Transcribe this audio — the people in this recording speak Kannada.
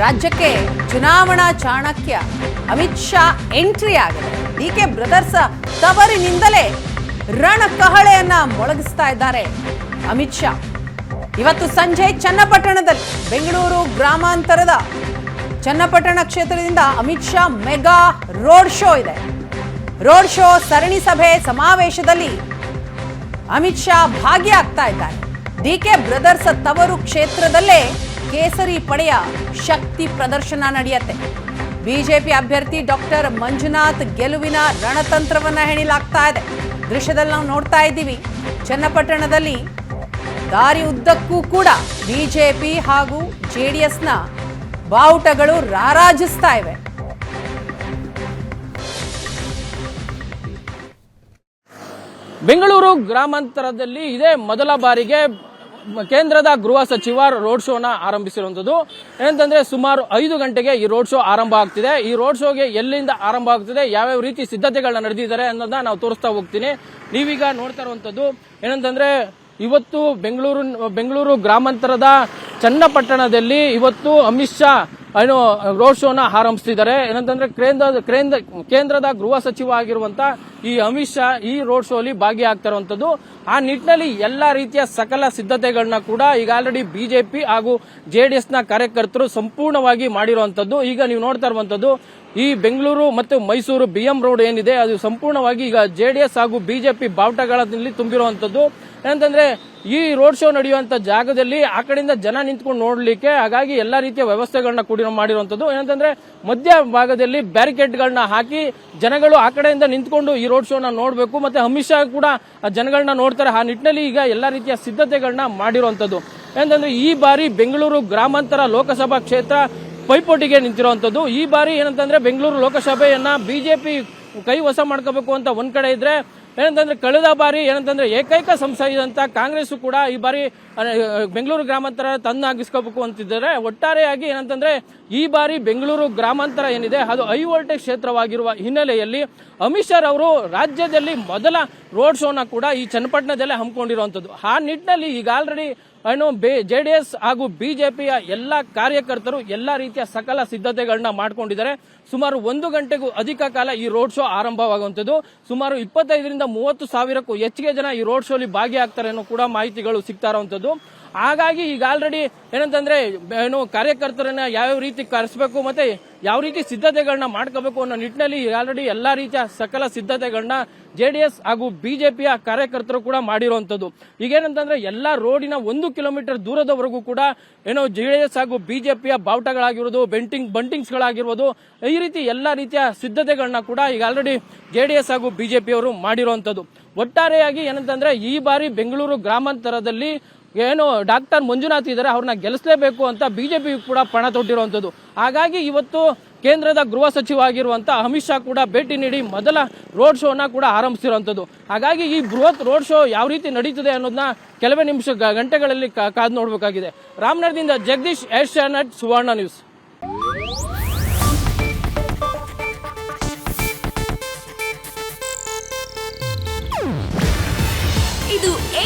ರಾಜ್ಯಕ್ಕೆ ಚುನಾವಣಾ ಚಾಣಕ್ಯ ಅಮಿತ್ ಶಾ ಎಂಟ್ರಿ ಆಗಿದೆ. ಡಿ ಕೆ ಬ್ರದರ್ಸ್ ತವರಿನಿಂದಲೇ ರಣಕಹಳೆಯನ್ನ ಮೊಳಗಿಸ್ತಾ ಇದ್ದಾರೆ ಅಮಿತ್ ಶಾ. ಇವತ್ತು ಸಂಜೆ ಚನ್ನಪಟ್ಟಣದಲ್ಲಿ ಬೆಂಗಳೂರು ಗ್ರಾಮಾಂತರದ ಚನ್ನಪಟ್ಟಣ ಕ್ಷೇತ್ರದಿಂದ Amit Shah mega road show ಇದೆ. ರೋಡ್ ಶೋ ಸರಣಿ ಸಭೆ ಸಮಾವೇಶದಲ್ಲಿ ಅಮಿತ್ ಶಾ ಭಾಗಿಯಾಗ್ತಾ ಇದ್ದಾರೆ. ಡಿ ಕೆ ಬ್ರದರ್ಸ್ ತವರು ಕ್ಷೇತ್ರದಲ್ಲೇ ಕೇಸರಿ ಪಡೆಯ ಶಕ್ತಿ ಪ್ರದರ್ಶನ ನಡೆಯುತ್ತೆ. ಬಿಜೆಪಿ ಅಭ್ಯರ್ಥಿ ಡಾಕ್ಟರ್ ಮಂಜುನಾಥ್ ಗೆಲುವಿನ ರಣತಂತ್ರವನ್ನ ಹೆಣಿಲಾಗ್ತಾ ಇದೆ. ದೃಶ್ಯದಲ್ಲಿ ನಾವು ನೋಡ್ತಾ ಇದ್ದೀವಿ. ಚನ್ನಪಟ್ಟಣದಲ್ಲಿ ದಾರಿ ಉದ್ದಕ್ಕೂ ಕೂಡ ಬಿಜೆಪಿ ಹಾಗೂ ಜೆ ಡಿ ಎಸ್ನ ಬಾವುಟಗಳು ರಾರಾಜಿಸ್ತಾ ಇವೆ. ಬೆಂಗಳೂರು ಗ್ರಾಮಾಂತರದಲ್ಲಿ ಇದೇ ಮೊದಲ ಬಾರಿಗೆ ಕೇಂದ್ರದ ಗೃಹ ಸಚಿವ ರೋಡ್ ಶೋನ ಆರಂಭಿಸಿರುವಂಥದ್ದು. ಏನಂತಂದ್ರೆ ಸುಮಾರು ಐದು ಗಂಟೆಗೆ ಈ ರೋಡ್ ಶೋ ಆರಂಭ ಆಗ್ತಿದೆ. ಈ ರೋಡ್ ಶೋಗೆ ಎಲ್ಲಿಂದ ಆರಂಭ ಆಗ್ತಿದೆ, ಯಾವ್ಯಾವ ರೀತಿ ಸಿದ್ಧತೆಗಳನ್ನ ನಡೆದಿದ್ದಾರೆ ಅನ್ನೋದನ್ನ ನಾವು ತೋರಿಸ್ತಾ ಹೋಗ್ತೀನಿ. ನೀವೀಗ ನೋಡ್ತಾ ಇರುವಂತದ್ದು ಏನಂತಂದ್ರೆ ಇವತ್ತು ಬೆಂಗಳೂರು ಬೆಂಗಳೂರು ಗ್ರಾಮಾಂತರದ ಚನ್ನಪಟ್ಟಣದಲ್ಲಿ ಇವತ್ತು ಅಮಿತ್ ಶಾ ಏನು ರೋಡ್ ಶೋನ ಆರಂಭಿಸ್ತಿದ್ದಾರೆ. ಏನಂತಂದ್ರೆ ಕೇಂದ್ರ ಕೇಂದ್ರ, ಕೇಂದ್ರದ ಗೃಹ ಸಚಿವ ಆಗಿರುವಂತ ಈ ಅಮಿತ್ ಶಾ ಈ ರೋಡ್ ಶೋ ಅಲ್ಲಿ ಭಾಗಿಯಾಗ್ತಿರುವಂತದ್ದು ಆ ನಿಟ್ಟಿನಲ್ಲಿ ಎಲ್ಲಾ ರೀತಿಯ ಸಕಲ ಸಿದ್ಧತೆಗಳನ್ನ ಕೂಡ ಈಗ ಆಲ್ರೆಡಿ ಬಿಜೆಪಿ ಹಾಗೂ ಜೆಡಿಎಸ್ನ ಕಾರ್ಯಕರ್ತರು ಸಂಪೂರ್ಣವಾಗಿ ಮಾಡಿರುವಂತದ್ದು. ಈಗ ನೀವು ನೋಡ್ತಾ ಇರುವಂತದ್ದು ಈ ಬೆಂಗಳೂರು ಮತ್ತು ಮೈಸೂರು ಬಿಎಂ ರೋಡ್ ಏನಿದೆ, ಅದು ಸಂಪೂರ್ಣವಾಗಿ ಈಗ ಜೆಡಿಎಸ್ ಹಾಗೂ ಬಿಜೆಪಿ ಬಾವುಟಗಳಲ್ಲಿ ತುಂಬಿರುವಂತದ್ದು. ಏನಂತಂದ್ರೆ, ಈ ರೋಡ್ ಶೋ ನಡೆಯುವಂತ ಜಾಗದಲ್ಲಿ ಆ ಕಡೆಯಿಂದ ಜನ ನಿಂತ್ಕೊಂಡು ನೋಡ್ಲಿಕ್ಕೆ ಹಾಗಾಗಿ ಎಲ್ಲಾ ರೀತಿಯ ವ್ಯವಸ್ಥೆಗಳನ್ನ ಕೂಡ ಮಾಡಿರುವಂತದ್ದು. ಏನಂತಂದ್ರೆ, ಮಧ್ಯ ಭಾಗದಲ್ಲಿ ಬ್ಯಾರಿಕೇಡ್ಗಳನ್ನ ಹಾಕಿ ಜನಗಳು ಆ ಕಡೆಯಿಂದ ನಿಂತ್ಕೊಂಡು ಈ ರೋಡ್ ಶೋನ ನೋಡಬೇಕು. ಮತ್ತೆ ಅಮಿತ್ ಶಾ ಕೂಡ ಜನಗಳನ್ನ ನೋಡ್ತಾರೆ. ಆ ನಿಟ್ಟಿನಲ್ಲಿ ಈಗ ಎಲ್ಲಾ ರೀತಿಯ ಸಿದ್ಧತೆಗಳನ್ನ ಮಾಡಿರುವಂತದ್ದು. ಏನಂತಂದ್ರೆ, ಈ ಬಾರಿ ಬೆಂಗಳೂರು ಗ್ರಾಮಾಂತರ ಲೋಕಸಭಾ ಕ್ಷೇತ್ರ ಪೈಪೋಟಿಗೆ ನಿಂತಿರುವಂಥದ್ದು ಈ ಬಾರಿ ಏನಂತಂದ್ರೆ ಬೆಂಗಳೂರು ಲೋಕಸಭೆಯನ್ನ ಬಿಜೆಪಿ ಕೈ ವಶ ಮಾಡ್ಕೋಬೇಕು ಅಂತ ಒಂದ್ ಕಡೆ ಇದ್ರೆ, ಏನಂತಂದ್ರೆ ಕಳೆದ ಬಾರಿ ಏನಂತಂದ್ರೆ ಏಕೈಕ ಸಂಸದಂತ ಕಾಂಗ್ರೆಸ್ ಕೂಡ ಈ ಬಾರಿ ಬೆಂಗಳೂರು ಗ್ರಾಮಾಂತರ ತನ್ನಾಗಿಸ್ಕೋಬೇಕು ಅಂತಿದ್ದಾರೆ. ಒಟ್ಟಾರೆಯಾಗಿ ಏನಂತಂದ್ರೆ ಈ ಬಾರಿ ಬೆಂಗಳೂರು ಗ್ರಾಮಾಂತರ ಏನಿದೆ, ಅದು ಹೈ ವೋಲ್ಟೇಜ್ ಕ್ಷೇತ್ರವಾಗಿರುವ ಹಿನ್ನೆಲೆಯಲ್ಲಿ ಅಮಿತ್ ಶಾ ಅವರು ರಾಜ್ಯದಲ್ಲಿ ಮೊದಲ ರೋಡ್ ಶೋನ ಕೂಡ ಈ ಚನ್ನಪಟ್ಟಣದಲ್ಲೇ ಹಮ್ಮಿಕೊಂಡಿರುವಂತದ್ದು ಆ ನಿಟ್ಟಿನಲ್ಲಿ ಈಗ ಆಲ್ರೆಡಿ ಏನು ಎಸ್ ಹಾಗೂ ಬಿಜೆಪಿಯ ಎಲ್ಲ ಕಾರ್ಯಕರ್ತರು ಎಲ್ಲ ರೀತಿಯ ಸಕಲ ಸಿದ್ಧತೆಗಳನ್ನ ಮಾಡಿಕೊಂಡಿದ್ದಾರೆ. ಸುಮಾರು ಒಂದು ಗಂಟೆಗೂ ಅಧಿಕ ಕಾಲ ಈ ರೋಡ್ ಶೋ ಆರಂಭವಾಗುವಂಥದ್ದು. ಸುಮಾರು ಇಪ್ಪತ್ತೈದರಿಂದ ಮೂವತ್ತು ಸಾವಿರಕ್ಕೂ ಹೆಚ್ಚಿಗೆ ಜನ ಈ ರೋಡ್ ಶೋಲಿ ಭಾಗಿಯಾಗ್ತಾರೆ ಅನ್ನೋ ಕೂಡ ಮಾಹಿತಿಗಳು ಸಿಗ್ತಾ ಇರುವಂತದ್ದು ಹಾಗಾಗಿ ಈಗ ಆಲ್ರೆಡಿ ಏನಂತಂದ್ರೆ, ಏನು ಕಾರ್ಯಕರ್ತರನ್ನ ಯಾವ್ಯಾವ ರೀತಿ ಕರೆಸಬೇಕು ಮತ್ತೆ ಯಾವ ರೀತಿ ಸಿದ್ಧತೆಗಳನ್ನ ಮಾಡ್ಕೋಬೇಕು ಅನ್ನೋ ನಿಟ್ಟಿನಲ್ಲಿ ಆಲ್ರೆಡಿ ಎಲ್ಲಾ ರೀತಿಯ ಸಕಲ ಸಿದ್ಧತೆಗಳನ್ನ ಜೆಡಿಎಸ್ ಹಾಗೂ ಬಿಜೆಪಿಯ ಕಾರ್ಯಕರ್ತರು ಕೂಡ ಮಾಡಿರುವಂತದ್ದು ಈಗೇನಂತಂದ್ರೆ ಎಲ್ಲಾ ರೋಡಿನ ಒಂದು ಕಿಲೋಮೀಟರ್ ದೂರದವರೆಗೂ ಕೂಡ ಏನೋ ಜೆಡಿಎಸ್ ಹಾಗೂ ಬಿಜೆಪಿಯ ಬಾವುಟಗಳಾಗಿರೋದು, ಬೆಂಟಿಂಗ್, ಬಂಟಿಂಗ್ಸ್ಗಳಾಗಿರ್ಬೋದು, ಈ ರೀತಿ ಎಲ್ಲಾ ರೀತಿಯ ಸಿದ್ಧತೆಗಳನ್ನ ಕೂಡ ಈಗ ಆಲ್ರೆಡಿ ಜೆಡಿಎಸ್ ಹಾಗೂ ಬಿಜೆಪಿಯವರು ಮಾಡಿರುವಂತದ್ದು ಒಟ್ಟಾರೆಯಾಗಿ ಏನಂತಂದ್ರೆ, ಈ ಬಾರಿ ಬೆಂಗಳೂರು ಗ್ರಾಮಾಂತರದಲ್ಲಿ ಏನು ಡಾಕ್ಟರ್ ಮಂಜುನಾಥ್ ಇದ್ದಾರೆ, ಅವ್ರನ್ನ ಗೆಲ್ಲಿಸಲೇಬೇಕು ಅಂತ ಬಿ ಜೆ ಪಿ ಕೂಡ ಪಣ ತೊಟ್ಟಿರುವಂಥದ್ದು. ಹಾಗಾಗಿ ಇವತ್ತು ಕೇಂದ್ರದ ಗೃಹ ಸಚಿವ ಆಗಿರುವಂಥ ಅಮಿತ್ ಶಾ ಕೂಡ ಭೇಟಿ ನೀಡಿ ಮೊದಲ ರೋಡ್ ಶೋನ ಕೂಡ ಆರಂಭಿಸಿರುವಂಥದ್ದು. ಹಾಗಾಗಿ ಈ ಬೃಹತ್ ರೋಡ್ ಶೋ ಯಾವ ರೀತಿ ನಡೀತದೆ ಅನ್ನೋದನ್ನ ಕೆಲವೇ ನಿಮಿಷ ಗಂಟೆಗಳಲ್ಲಿ ಕಾದು ನೋಡಬೇಕಾಗಿದೆ. ರಾಮನಗರದಿಂದ Jagadish Asianet Suvarna news.